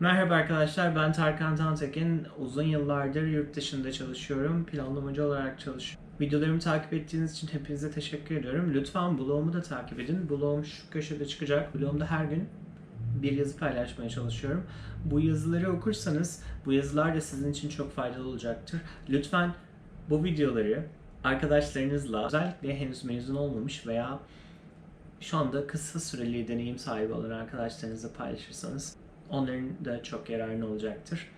Merhaba arkadaşlar, ben Tarkan Tantekin. Uzun yıllardır yurt dışında çalışıyorum. Planlamacı olarak çalışıyorum. Videolarımı takip ettiğiniz için hepinize teşekkür ediyorum. Lütfen blogumu da takip edin. Blogum şu köşede çıkacak. Blogumda her gün bir yazı paylaşmaya çalışıyorum. Bu yazıları okursanız bu yazılar da sizin için çok faydalı olacaktır. Lütfen bu videoları arkadaşlarınızla özellikle henüz mezun olmamış veya şu anda kısa süreli deneyim sahibi olan arkadaşlarınızla paylaşırsanız onların da çok yararına olacaktır.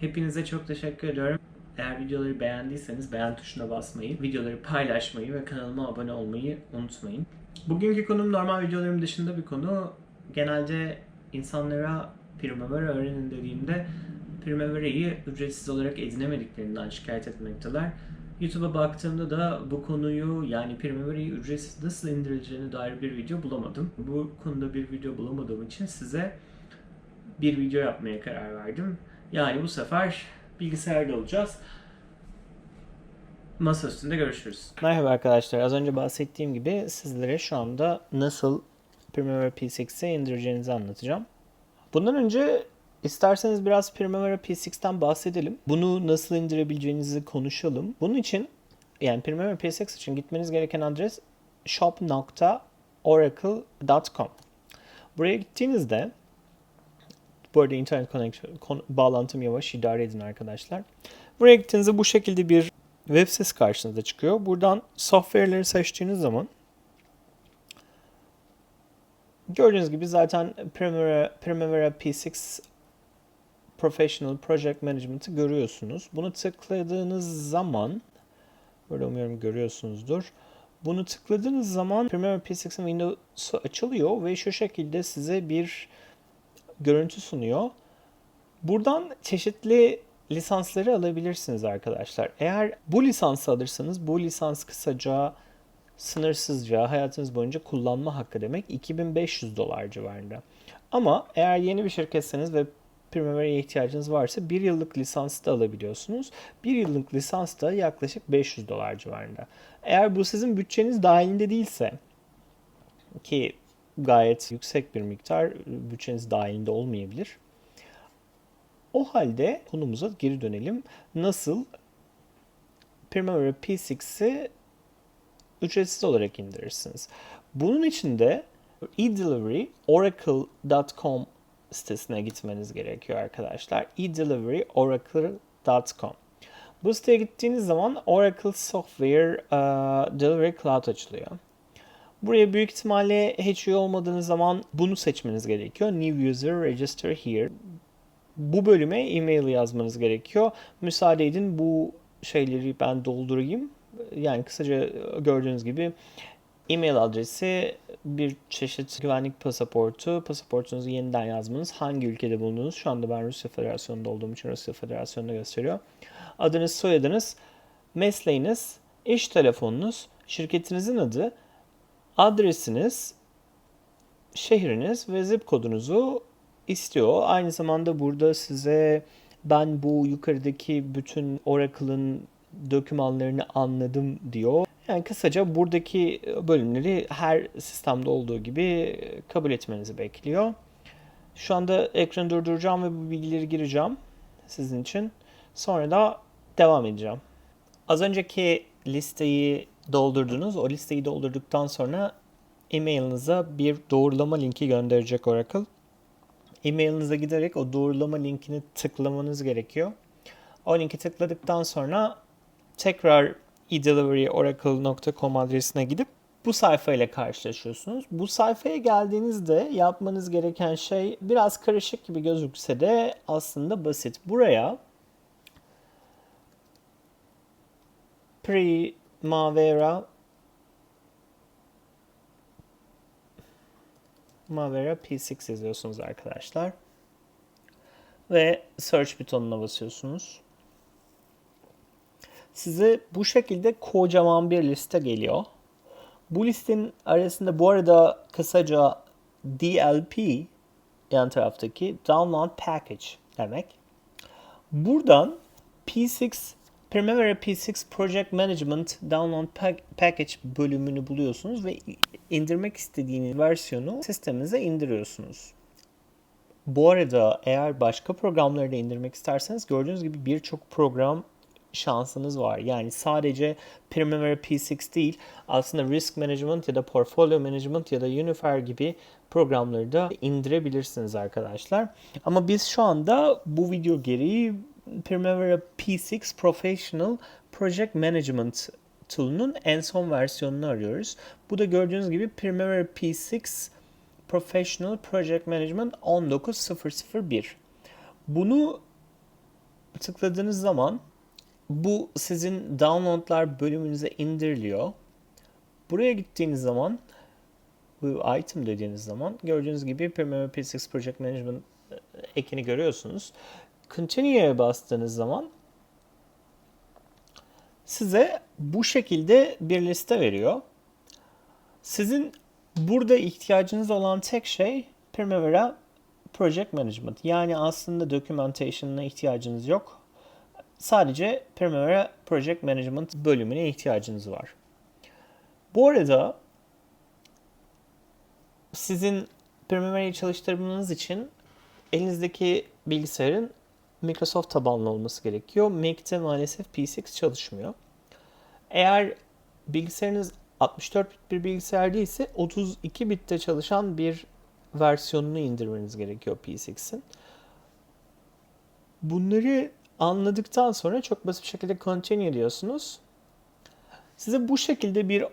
Hepinize çok teşekkür ediyorum. Eğer videoları beğendiyseniz beğen tuşuna basmayı, videoları paylaşmayı ve kanalıma abone olmayı unutmayın. Bugünkü konum normal videolarım dışında bir konu. Genelde insanlara Primavera öğrenin dediğimde Primavera'yı ücretsiz olarak edinemediklerinden şikayet etmekteler. YouTube'a baktığımda da bu konuyu yani Primavera'yı ücretsiz nasıl indirileceğine dair bir video bulamadım. Bu konuda bir video bulamadığım için size bir video yapmaya karar verdim. Yani bu sefer bilgisayarda olacağız. Masa üstünde görüşürüz. Merhaba arkadaşlar. Az önce bahsettiğim gibi sizlere şu anda nasıl Primavera P6'i indireceğinizi anlatacağım. Bundan önce isterseniz biraz Primavera P6'ten bahsedelim. Bunu nasıl indirebileceğinizi konuşalım. Bunun için yani Primavera P6 için gitmeniz gereken adres shop.oracle.com. Buraya gittiğinizde bu arada internet connection, bağlantım yavaş idare edin arkadaşlar. Buraya gittiğinizde bu şekilde bir web sitesi karşınıza çıkıyor. Buradan software'leri seçtiğiniz zaman gördüğünüz gibi zaten Primavera, Primavera P6 Professional Project Management'ı görüyorsunuz. Bunu tıkladığınız zaman böyle umuyorum görüyorsunuzdur. Bunu tıkladığınız zaman Primavera P6'in Windows'u açılıyor ve şu şekilde size bir görüntü sunuyor. Buradan çeşitli lisansları alabilirsiniz arkadaşlar. Eğer bu lisansı alırsanız bu lisans kısaca sınırsızca hayatınız boyunca kullanma hakkı demek 2500 dolar civarında. Ama eğer yeni bir şirketseniz ve Primavera'ya ihtiyacınız varsa bir yıllık lisans da alabiliyorsunuz. Bir yıllık lisans da yaklaşık 500 dolar civarında. Eğer bu sizin bütçeniz dahilinde değilse ki gayet yüksek bir miktar bütçeniz dahilinde olmayabilir. O halde konumuza geri dönelim. Nasıl Primavera P6'i ücretsiz olarak indirirsiniz? Bunun için de eDelivery oracle.com sitesine gitmeniz gerekiyor arkadaşlar. eDelivery.oracle.com Bu siteye gittiğiniz zaman Oracle Software uh, Delivery Cloud açılıyor. Buraya büyük ihtimalle hiç üye olmadığınız zaman bunu seçmeniz gerekiyor. New User Register Here. Bu bölüme e-mail yazmanız gerekiyor. Müsaade edin bu şeyleri ben doldurayım. Yani kısaca gördüğünüz gibi e-mail adresi bir çeşit güvenlik pasaportu. Pasaportunuzu yeniden yazmanız. Hangi ülkede bulunduğunuz. Şu anda ben Rusya Federasyonu'nda olduğum için Rusya Federasyonu'nda gösteriyor. Adınız, soyadınız, mesleğiniz, iş telefonunuz, şirketinizin adı, adresiniz, şehriniz ve zip kodunuzu istiyor. Aynı zamanda burada size ben bu yukarıdaki bütün Oracle'ın dokümanlarını anladım diyor. Yani kısaca buradaki bölümleri her sistemde olduğu gibi kabul etmenizi bekliyor. Şu anda ekranı durduracağım ve bu bilgileri gireceğim sizin için. Sonra da devam edeceğim. Az önceki listeyi doldurdunuz. O listeyi doldurduktan sonra e-mailinize bir doğrulama linki gönderecek Oracle. E-mailinize giderek o doğrulama linkini tıklamanız gerekiyor. O linki tıkladıktan sonra tekrar edeliveryoracle.com adresine gidip bu sayfayla karşılaşıyorsunuz. Bu sayfaya geldiğinizde yapmanız gereken şey biraz karışık gibi gözükse de aslında basit. Buraya Primavera Primavera P6 yazıyorsunuz arkadaşlar. Ve search butonuna basıyorsunuz. Size bu şekilde kocaman bir liste geliyor. Bu listenin arasında bu arada kısaca DLP yan taraftaki Download Package demek. Buradan P6 Primavera P6 Project Management Download Package bölümünü buluyorsunuz ve indirmek istediğiniz versiyonu sisteminize indiriyorsunuz. Bu arada eğer başka programları da indirmek isterseniz gördüğünüz gibi birçok program şansınız var. Yani sadece Primavera P6 değil aslında Risk Management ya da Portfolio Management ya da Unifier gibi programları da indirebilirsiniz arkadaşlar. Ama biz şu anda bu video gereği Primavera P6 Professional Project Management Tool'un en son versiyonunu arıyoruz. Bu da gördüğünüz gibi Primavera P6 Professional Project Management 19001. Bunu tıkladığınız zaman bu sizin downloadlar bölümünüze indiriliyor. Buraya gittiğiniz zaman bu item dediğiniz zaman gördüğünüz gibi Primavera P6 Project Management e, ekini görüyorsunuz. Continue'ye bastığınız zaman size bu şekilde bir liste veriyor. Sizin burada ihtiyacınız olan tek şey Primavera Project Management. Yani aslında documentation'ına ihtiyacınız yok. Sadece Primavera Project Management bölümüne ihtiyacınız var. Bu arada sizin Primavera'yı çalıştırmanız için elinizdeki bilgisayarın Microsoft tabanlı olması gerekiyor. Mac'te maalesef P6 çalışmıyor. Eğer bilgisayarınız 64 bit bir bilgisayar değilse 32 bitte çalışan bir versiyonunu indirmeniz gerekiyor P6'in. Bunları anladıktan sonra çok basit bir şekilde continue diyorsunuz. Size bu şekilde bir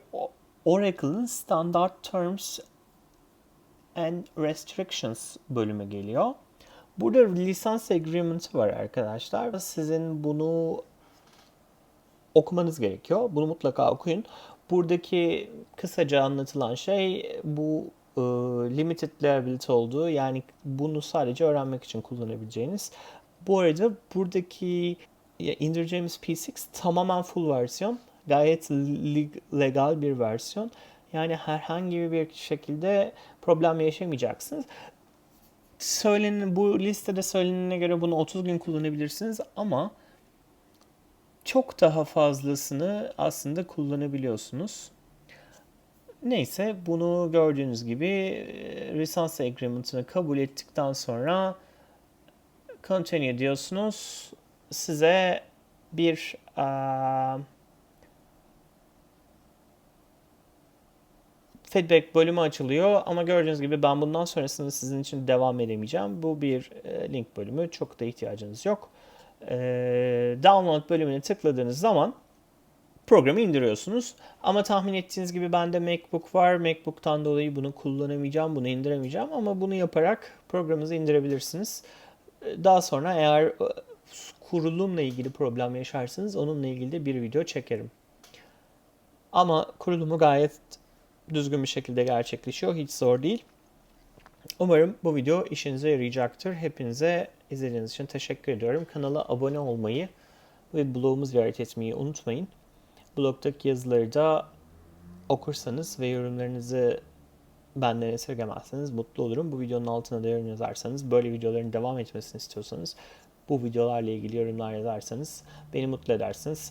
Oracle'ın Standard Terms and Restrictions bölümü geliyor. Burada lisans agreement var arkadaşlar. Sizin bunu okumanız gerekiyor. Bunu mutlaka okuyun. Buradaki kısaca anlatılan şey bu e, limited liability olduğu yani bunu sadece öğrenmek için kullanabileceğiniz. Bu arada buradaki indireceğimiz P6 tamamen full versiyon. Gayet legal bir versiyon. Yani herhangi bir şekilde problem yaşamayacaksınız. Söylenen, bu listede söylenene göre bunu 30 gün kullanabilirsiniz ama çok daha fazlasını aslında kullanabiliyorsunuz. Neyse bunu gördüğünüz gibi lisans agreement'ını kabul ettikten sonra continue diyorsunuz. Size bir uh, feedback bölümü açılıyor ama gördüğünüz gibi ben bundan sonrasında sizin için devam edemeyeceğim. Bu bir e, link bölümü. Çok da ihtiyacınız yok. E, download bölümüne tıkladığınız zaman programı indiriyorsunuz. Ama tahmin ettiğiniz gibi bende MacBook var. MacBook'tan dolayı bunu kullanamayacağım, bunu indiremeyeceğim ama bunu yaparak programınızı indirebilirsiniz. Daha sonra eğer kurulumla ilgili problem yaşarsanız onunla ilgili de bir video çekerim. Ama kurulumu gayet düzgün bir şekilde gerçekleşiyor. Hiç zor değil. Umarım bu video işinize yarayacaktır. Hepinize izlediğiniz için teşekkür ediyorum. Kanala abone olmayı ve blogumu ziyaret etmeyi unutmayın. Blogdaki yazıları da okursanız ve yorumlarınızı benden esirgemezseniz mutlu olurum. Bu videonun altına da yorum yazarsanız, böyle videoların devam etmesini istiyorsanız, bu videolarla ilgili yorumlar yazarsanız beni mutlu edersiniz.